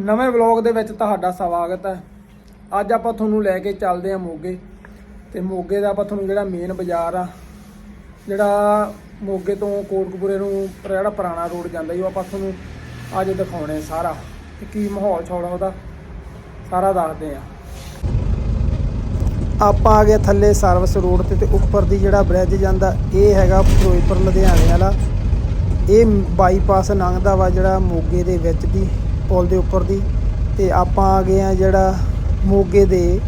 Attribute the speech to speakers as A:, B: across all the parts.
A: ਨਵੇਂ ਵਲੌਗ ਦੇ ਵਿੱਚ ਤੁਹਾਡਾ ਸਵਾਗਤ ਹੈ। ਅੱਜ ਆਪਾਂ ਤੁਹਾਨੂੰ ਲੈ ਕੇ ਚੱਲਦੇ ਹਾਂ ਮੋਗੇ। ਤੇ ਮੋਗੇ ਦਾ ਆਪਾਂ ਤੁਹਾਨੂੰ ਜਿਹੜਾ ਮੇਨ ਬਾਜ਼ਾਰ ਆ, ਜਿਹੜਾ ਮੋਗੇ ਤੋਂ ਕੋਟਕਪੂਰੇ ਨੂੰ ਜਿਹੜਾ ਪੁਰਾਣਾ ਰੋਡ ਜਾਂਦਾ ਜੀ ਉਹ ਆਪਾਂ ਤੁਹਾਨੂੰ ਅੱਜ ਦਿਖਾਉਣੇ ਸਾਰਾ। ਤੇ ਕੀ ਮਾਹੌਲ ਛੌੜਾ ਉਹਦਾ, ਸਾਰਾ ਦੱਸਦੇ ਆ ਆਪਾਂ ਆ ਗਏ ਥੱਲੇ ਸਰਵਿਸ ਰੋਡ ਤੇ ਤੇ ਉੱਪਰ ਦੀ ਜਿਹੜਾ ਬ੍ਰਿਜ ਜਾਂਦਾ, ਇਹ ਹੈਗਾ ਫਿਰੋਜ਼ਪੁਰ, ਲੁਧਿਆਣੇ ਵਾਲਾ। ਇਹ ਬਾਈਪਾਸ ਲੰਘਦਾ ਵਾ ਜਿਹੜਾ ਮੋਗੇ ਦੇ ਵਿੱਚ ਦੀ। ਪੁਲ ਦੇ ਉੱਪਰ ਦੀ ਤੇ ਆਪਾਂ ਆ ਗਏ ਆ ਜਿਹੜਾ ਮੋਗੇ ਦੇ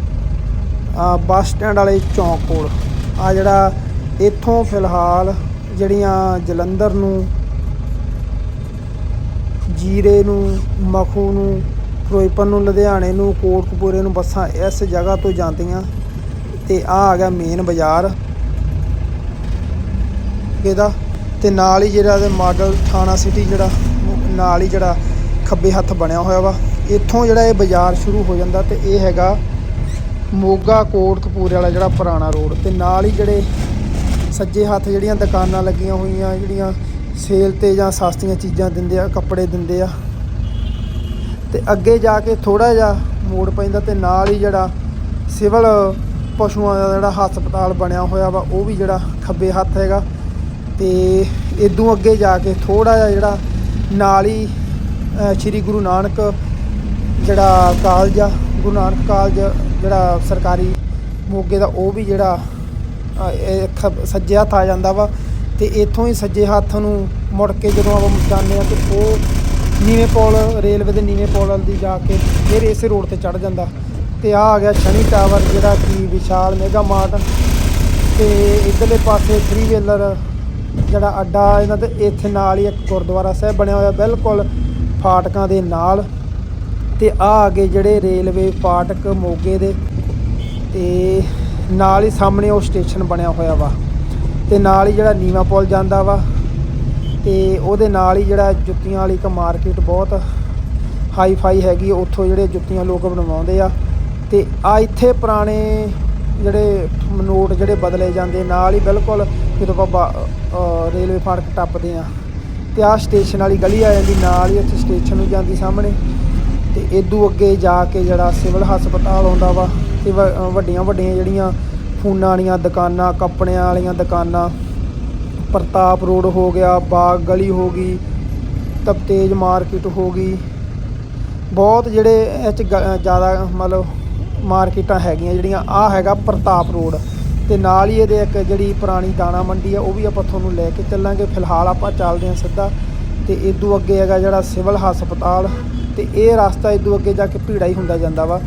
A: ਬੱਸ ਸਟੈਂਡ ਵਾਲੇ ਚੌਂਕ ਕੋਲ। ਆ ਜਿਹੜਾ ਇੱਥੋਂ ਫਿਲਹਾਲ ਜਿਹੜੀਆਂ ਜਲੰਧਰ ਨੂੰ, ਜੀਰੇ ਨੂੰ, ਮਖੂ ਨੂੰ, ਫਿਰੋਜ਼ਪੁਰ ਨੂੰ, ਲੁਧਿਆਣੇ ਨੂੰ, ਕੋਟਕਪੂਰੇ ਨੂੰ ਬੱਸਾਂ ਇਸ ਜਗ੍ਹਾ ਤੋਂ ਜਾਂਦੀਆਂ ਤੇ ਆ ਆ ਗਿਆ ਮੇਨ ਬਾਜ਼ਾਰ। ਇਹਦਾ ਤੇ ਨਾਲ ਹੀ ਜਿਹੜਾ ਮਾਡਲ ਥਾਣਾ ਸਿਟੀ ਜਿਹੜਾ ਨਾਲ ਹੀ ਜਿਹੜਾ ਖੱਬੇ ਹੱਥ ਬਣਿਆ ਹੋਇਆ ਵਾ। ਇੱਥੋਂ ਜਿਹੜਾ ਇਹ ਬਾਜ਼ਾਰ ਸ਼ੁਰੂ ਹੋ ਜਾਂਦਾ ਤੇ ਇਹ ਹੈਗਾ ਮੋਗਾ ਕੋਟਕਪੂਰੇ ਵਾਲਾ ਜਿਹੜਾ ਪੁਰਾਣਾ ਰੋਡ ਤੇ ਨਾਲ ਹੀ ਜਿਹੜੇ ਸੱਜੇ ਹੱਥ ਜਿਹੜੀਆਂ ਦੁਕਾਨਾਂ ਲੱਗੀਆਂ ਹੋਈਆਂ, ਜਿਹੜੀਆਂ ਸੇਲ ਤੇ ਜਾਂ ਸਸਤੀਆਂ ਚੀਜ਼ਾਂ ਦਿੰਦੇ ਆ, ਕੱਪੜੇ ਦਿੰਦੇ ਆ। ਤੇ ਅੱਗੇ ਜਾ ਕੇ ਥੋੜਾ ਜਿਹਾ ਮੋੜ ਪੈਂਦਾ ਤੇ ਨਾਲ ਹੀ ਜਿਹੜਾ ਸਿਵਲ ਪਸ਼ੂਆਂ ਦਾ ਜਿਹੜਾ ਹਸਪਤਾਲ ਬਣਿਆ ਹੋਇਆ ਵਾ, ਉਹ ਵੀ ਜਿਹੜਾ ਖੱਬੇ ਹੱਥ ਹੈਗਾ। ਤੇ ਇਦੋਂ ਅੱਗੇ ਜਾ ਕੇ ਥੋੜਾ ਜਿਹਾ ਜਿਹੜਾ ਨਾਲ ਹੀ ਸ਼੍ਰੀ ਗੁਰੂ ਨਾਨਕ ਜਿਹੜਾ ਕਾਲਜ ਆ, ਗੁਰੂ ਨਾਨਕ ਕਾਲਜ ਜਿਹੜਾ ਸਰਕਾਰੀ ਮੋਗੇ ਦਾ, ਉਹ ਵੀ ਜਿਹੜਾ ਸੱਜੇ ਹੱਥ ਆ ਜਾਂਦਾ ਵਾ ਤੇ ਇੱਥੋਂ ਹੀ ਸੱਜੇ ਹੱਥ ਨੂੰ ਮੁੜ ਕੇ ਜਦੋਂ ਆਪਾਂ ਜਾਂਦੇ ਆ ਤੇ ਉਹ ਨੀਵੇਂ ਪੁਲ, ਰੇਲਵੇ ਦੇ ਨੀਵੇਂ ਪੁਲ ਦੀ ਜਾ ਕੇ ਫਿਰ ਇਸੇ ਰੋਡ ਤੇ ਚੜ ਜਾਂਦਾ। ਤੇ ਆ ਆ ਗਿਆ ਸ਼ਨੀ ਟਾਵਰ, ਜਿਹੜਾ ਕਿ ਵਿਸ਼ਾਲ ਮੈਗਾ ਮਾਰਟ। ਤੇ ਇਧਰਲੇ ਪਾਸੇ ਥਰੀ ਵੀਲਰ ਜਿਹੜਾ ਅੱਡਾ ਇਹਨਾਂ ਦੇ, ਇੱਥੇ ਨਾਲ ਹੀ ਇੱਕ ਗੁਰਦੁਆਰਾ ਸਾਹਿਬ ਬਣਿਆ ਹੋਇਆ, ਬਿਲਕੁਲ ਫਾਟਕਾਂ ਦੇ ਨਾਲ ਤੇ ਆ ਗਏ ਜਿਹੜੇ ਰੇਲਵੇ ਫਾਟਕ ਮੋਗੇ ਦੇ ਤੇ ਨਾਲ ਹੀ ਸਾਹਮਣੇ ਉਹ ਸਟੇਸ਼ਨ ਬਣਿਆ ਹੋਇਆ ਵਾ। ਤੇ ਨਾਲ ਹੀ ਜਿਹੜਾ ਨੀਵਾ ਪੁਲ ਜਾਂਦਾ ਵਾ ਤੇ ਉਹਦੇ ਨਾਲ ਹੀ ਜਿਹੜਾ ਜੁੱਤੀਆਂ ਵਾਲੀ ਇੱਕ ਮਾਰਕੀਟ ਬਹੁਤ ਹਾਈ ਫਾਈ ਹੈਗੀ, ਉੱਥੋਂ ਜਿਹੜੇ ਜੁੱਤੀਆਂ ਲੋਕ ਬਣਵਾਉਂਦੇ ਆ। ਤੇ ਆ ਇੱਥੇ ਪੁਰਾਣੇ ਜਿਹੜੇ ਨੋਟ ਜਿਹੜੇ ਬਦਲੇ ਜਾਂਦੇ, ਨਾਲ ਹੀ ਬਿਲਕੁਲ ਜਦੋਂ ਆਪਾਂ ਬਾ- ਰੇਲਵੇ ਫਾਟਕ ਟੱਪਦੇ ਆ। ਤੇ ਆ ਸਟੇਸ਼ਨ ਵਾਲੀ ਗਲੀ ਆ ਜਾਂਦੀ, ਨਾਲ ਹੀ ਉੱਥੇ ਸਟੇਸ਼ਨ ਨੂੰ ਜਾਂਦੀ ਸਾਹਮਣੇ। ਤੇ ਇਦੋਂ ਅੱਗੇ ਜਾ ਕੇ ਜਿਹੜਾ ਸਿਵਲ ਹਸਪਤਾਲ ਆਉਂਦਾ ਵਾ, ਤੇ ਵ- ਵੱਡੀਆਂ ਵੱਡੀਆਂ ਜਿਹੜੀਆਂ ਫੋਨਾਂ ਵਾਲੀਆਂ ਦੁਕਾਨਾਂ, ਕੱਪੜਿਆਂ ਵਾਲੀਆਂ ਦੁਕਾਨਾਂ, ਪ੍ਰਤਾਪ ਰੋਡ ਹੋ ਗਿਆ, ਬਾਗ ਗਲੀ ਹੋ ਗਈ, ਤਪਤੇਜ ਮਾਰਕੀਟ ਹੋ ਗਈ। ਬਹੁਤ ਜਿਹੜੇ ਇਹ ਚ ਗ- ਜ਼ਿਆਦਾ ਮਤਲਬ ਮਾਰਕੀਟਾਂ ਹੈਗੀਆਂ ਜਿਹੜੀਆਂ ਆ ਹੈਗਾ ਪ੍ਰਤਾਪ ਰੋਡ। ਤੇ ਨਾਲ ਹੀ ਇਹਦੇ ਇੱਕ ਜਿਹੜੀ ਪੁਰਾਣੀ ਦਾਣਾ ਮੰਡੀ ਆ, ਉਹ ਵੀ ਆਪਾਂ ਤੁਹਾਨੂੰ ਲੈ ਕੇ ਚੱਲਾਂਗੇ। ਫਿਲਹਾਲ ਆਪਾਂ ਚੱਲਦੇ ਹਾਂ ਸਿੱਧਾ ਤੇ ਇਦੋਂ ਅੱਗੇ ਹੈਗਾ ਜਿਹੜਾ ਸਿਵਲ ਹਸਪਤਾਲ ਤੇ ਇਹ ਰਸਤਾ ਇਦੋਂ ਅੱਗੇ ਜਾ ਕੇ ਭੀੜਾ ਹੀ ਹੁੰਦਾ ਜਾਂਦਾ ਵਾ।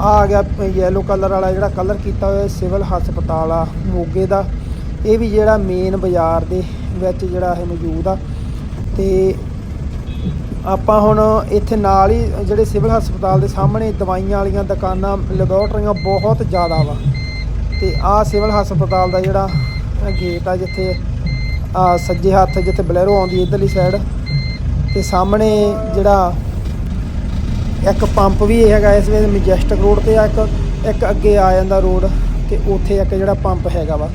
A: ਆ ਆ ਗਿਆ ਯੈਲੋ ਕਲਰ ਵਾਲਾ ਜਿਹੜਾ ਕਲਰ ਕੀਤਾ ਹੋਇਆ ਸਿਵਲ ਹਸਪਤਾਲ ਆ, ਮੋਗੇ ਦਾ। ਇਹ ਵੀ ਜਿਹੜਾ ਮੇਨ ਬਾਜ਼ਾਰ ਦੇ ਵਿੱਚ ਜਿਹੜਾ ਇਹ ਮੌਜੂਦ ਆ। ਤੇ ਆਪਾਂ ਹੁਣ ਇੱਥੇ ਨਾਲ ਹੀ ਜਿਹੜੇ ਸਿਵਲ ਹਸਪਤਾਲ ਦੇ ਸਾਹਮਣੇ ਦਵਾਈਆਂ ਵਾਲੀਆਂ ਦੁਕਾਨਾਂ ਲੈਬੋਰਟਰੀਆਂ ਬਹੁਤ ਜ਼ਿਆਦਾ ਵਾ। ਤੇ ਆਹ ਸਿਵਲ ਹਸਪਤਾਲ ਦਾ ਜਿਹੜਾ ਗੇਟ ਆ ਜਿੱਥੇ, ਆ ਸੱਜੇ ਹੱਥ ਜਿੱਥੇ ਬਲੈਰੋ ਆਉਂਦੀ ਇਧਰਲੀ ਸਾਈਡ ਤੇ ਸਾਹਮਣੇ ਜਿਹੜਾ ਇੱਕ ਪੰਪ ਵੀ ਹੈਗਾ ਇਸ ਵੇਲੇ ਮੈਜੈਸਟਿਕ ਰੋਡ ਤੇ ਆ, ਇੱਕ ਇੱਕ ਅੱਗੇ ਆ ਜਾਂਦਾ ਰੋਡ ਤੇ ਉੱਥੇ ਇੱਕ ਜਿਹੜਾ ਪੰਪ ਹੈਗਾ ਵਾ।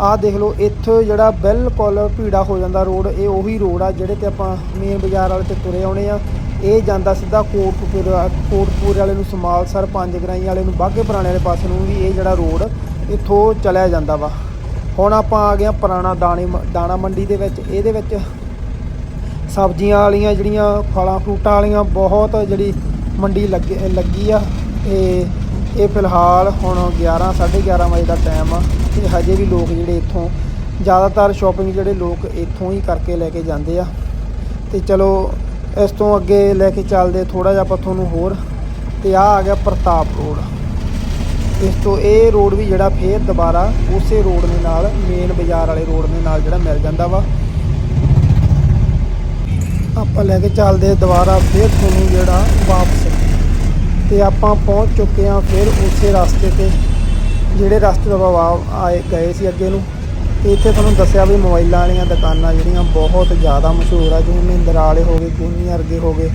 A: ਆਹ ਦੇਖ ਲਓ, ਇੱਥੋਂ ਜਿਹੜਾ ਬਿਲਕੁਲ ਭੀੜਾ ਹੋ ਜਾਂਦਾ ਰੋਡ, ਇਹ ਉਹੀ ਰੋਡ ਆ ਜਿਹੜੇ ਤੇ ਆਪਾਂ ਮੇਨ ਬਾਜ਼ਾਰ ਵਾਲੇ ਤੇ ਤੁਰੇ ਆਉਣੇ ਆ। ਇਹ ਜਾਂਦਾ ਸਿੱਧਾ ਕੋਟਕਪੂਰ ਕੋਟਕਪੂਰ ਵਾਲੇ ਨੂੰ ਸਮਾਲਸਰ, ਪੰਜ ਗਰਾਈ ਵਾਲੇ ਨੂੰ ਬਾਗੇ ਪੁਰਾਣੇ ਵਾਲੇ ਪਾਸੇ ਨੂੰ ਵੀ ਇਹ ਜਿਹੜਾ ਰੋਡ ਇੱਥੋਂ ਚਲਿਆ ਜਾਂਦਾ ਵਾ। ਹੁਣ ਆਪਾਂ ਆ ਗਏ ਆ ਪੁਰਾਣਾ ਦਾਣੇ ਮ- ਦਾਣਾ ਮੰਡੀ ਦੇ ਵਿੱਚ। ਇਹਦੇ ਵਿੱਚ ਸਬਜ਼ੀਆਂ ਵਾਲੀਆਂ ਜਿਹੜੀਆਂ, ਫਲਾਂ ਫਰੂਟਾਂ ਵਾਲੀਆਂ ਬਹੁਤ ਜਿਹੜੀ ਮੰਡੀ ਲੱਗੀ ਲੱਗੀ ਆ। ਤੇ ਇਹ ਫਿਲਹਾਲ ਹੁਣ 11 11:30 ਵਜੇ ਦਾ ਟਾਈਮ ਆ। ਤੇ ਹਜੇ ਵੀ ਲੋਕ ਜਿਹੜੇ ਇੱਥੋਂ, ਜ਼ਿਆਦਾਤਰ ਸ਼ਾਪਿੰਗ ਜਿਹੜੇ ਲੋਕ ਇੱਥੋਂ ਹੀ ਕਰਕੇ ਲੈ ਕੇ ਜਾਂਦੇ ਆ। ਤੇ ਚਲੋ, ਇਸ ਤੋਂ ਅੱਗੇ ਲੈ ਕੇ ਚੱਲਦੇ ਥੋੜਾ ਜਿਹਾ ਆਪਾਂ ਤੁਹਾਨੂੰ ਹੋਰ। ਤੇ ਆ ਆ ਗਿਆ ਪ੍ਰਤਾਪ ਰੋਡ। ਇਸ ਤੋਂ ਇਹ ਰੋਡ ਵੀ ਜਿਹੜਾ ਫੇਰ ਦੁਬਾਰਾ ਉਸੇ ਰੋਡ ਦੇ ਨਾਲ ਮੇਨ ਬਾਜ਼ਾਰ ਵਾਲੇ ਰੋਡ ਦੇ ਨਾਲ ਜਿਹੜਾ ਮਿਲ ਜਾਂਦਾ ਵਾ। ਆਪਾਂ ਲੈ ਕੇ ਚੱਲਦੇ ਦੁਬਾਰਾ ਫੇਰ ਤੁਹਾਨੂੰ ਜਿਹੜਾ ਵਾਪਸ। ਤੇ ਆਪਾਂ ਪਹੁੰਚ ਚੁੱਕੇ ਹਾਂ ਫਿਰ ਉਸੇ ਰਸਤੇ ਤੇ, ਜਿਹੜੇ ਰਸਤੇ ਤੋਂ ਆਪਾਂ ਆਏ, ਗਏ ਸੀ ਅੱਗੇ ਨੂੰ। ਤੇ ਇੱਥੇ ਤੁਹਾਨੂੰ ਦੱਸਿਆ ਵੀ ਮੋਬਾਈਲਾਂ ਵਾਲੀਆਂ ਦੁਕਾਨਾਂ ਜਿਹੜੀਆਂ ਬਹੁਤ ਜ਼ਿਆਦਾ ਮਸ਼ਹੂਰ ਆ, ਜਿਵੇਂ ਮਹਿੰਦਰਾ ਵਾਲੇ ਹੋ ਗਏ ਗੂਨੀ ਵਰਗੇ ਹੋ ਗਏ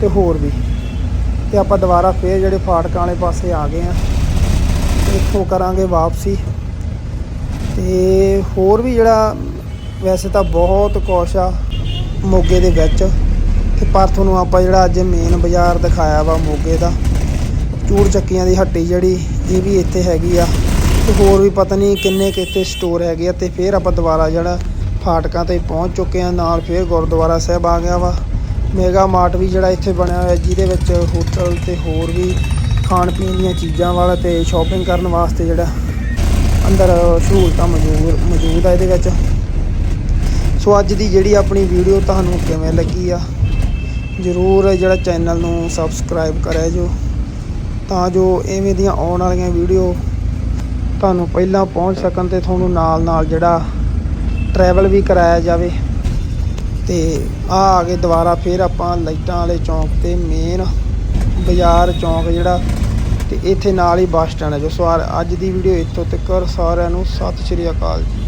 A: ਤੇ ਹੋਰ ਵੀ। ਤੇ ਆਪਾਂ ਦੁਬਾਰਾ ਫੇਰ ਜਿਹੜੇ ਫਾਟਕਾਂ ਵਾਲੇ ਪਾਸੇ ਆ ਗਏ ਆ ਇੱਥੋਂ ਕਰਾਂਗੇ ਵਾਪਸੀ। ਤੇ ਹੋਰ ਵੀ ਜਿਹੜਾ, ਵੈਸੇ ਤਾਂ ਬਹੁਤ ਕੁਛ ਆ ਮੋਗੇ ਦੇ ਵਿੱਚ। ਤੇ ਪਰ ਤੁਹਾਨੂੰ ਆਪਾਂ ਜਿਹੜਾ ਅੱਜ ਮੇਨ ਬਾਜ਼ਾਰ ਦਿਖਾਇਆ ਵਾ ਮੋਗੇ ਦਾ, ਚੂੜ ਚੱਕੀਆਂ ਦੀ ਹੱਟੀ ਜਿਹੜੀ, ਇਹ ਵੀ ਇੱਥੇ ਹੈਗੀ ਆ। ਤੇ ਹੋਰ ਵੀ ਪਤਾ ਨਹੀਂ ਕਿੰਨੇ ਕਿਤੇ ਸਟੋਰ ਹੈਗੇ ਆ, ਤੇ ਫਿਰ ਆਪਾਂ ਦੁਬਾਰਾ ਜਿਹੜਾ ਫਾਟਕਾਂ ਤੇ ਪਹੁੰਚ ਚੁੱਕੇ ਆ, ਨਾਲ ਫਿਰ ਗੁਰਦੁਆਰਾ ਸਾਹਿਬ ਆ ਗਿਆ ਵਾ। ਮੇਗਾ ਮਾਰਟ ਵੀ ਜਿਹੜਾ ਇੱਥੇ ਬਣਿਆ ਹੋਇਆ, ਜਿਹਦੇ ਵਿੱਚ ਹੋਟਲ ਤੇ ਹੋਰ ਵੀ ਖਾਣ ਪੀਣ ਦੀਆਂ ਚੀਜ਼ਾਂ ਵਾਲਾ ਤੇ ਸ਼ਾਪਿੰਗ ਕਰਨ ਵਾਸਤੇ ਜਿਹੜਾ ਅੰਦਰ ਸਹੂਲਤਾਂ ਮੌਜੂਦ ਮੌਜੂਦ ਆ ਇਹਦੇ ਵਿੱਚ। ਸੋ ਅੱਜ ਦੀ ਜਿਹੜੀ ਆਪਣੀ ਵੀਡੀਓ ਤੁਹਾਨੂੰ ਕਿਵੇਂ ਲੱਗੀ ਆ, ਜਰੂਰ ਜਿਹੜਾ ਚੈਨਲ ਨੂੰ ਸਬਸਕ੍ਰਾਈਬ ਕਰਿਆ ਜੋ, ਤਾਂ ਜੋ ਐਵੇਂ ਦੀਆਂ ਆਉਣ ਵਾਲੀਆਂ ਵੀਡੀਓ ਤੁਹਾਨੂੰ ਪਹਿਲਾਂ ਪਹੁੰਚ ਸਕਣ ਤੇ ਤੁਹਾਨੂੰ ਨਾਲ ਨਾਲ ਜਿਹੜਾ ਟਰੈਵਲ ਵੀ ਕਰਾਇਆ ਜਾਵੇ। ਤੇ ਆ ਆ ਕੇ ਦੁਬਾਰਾ ਫਿਰ ਆਪਾਂ ਲਾਈਟਾਂ ਵਾਲੇ ਚੌਂਕ ਤੇ ਮੇਨ ਬਾਜ਼ਾਰ, ਚੌਂਕ ਜਿਹੜਾ, ਤੇ ਇੱਥੇ ਨਾਲ ਹੀ ਬੱਸ ਸਟੈਂਡ ਹੈ। ਜੋ ਸਵਾਰ ਅੱਜ ਦੀ ਵੀਡੀਓ ਇੱਥੋਂ ਤੱਕ ਸਾਰਿਆਂ ਨੂੰ ਸਤਿ ਸ਼੍ਰੀ ਅਕਾਲ ਜੀ।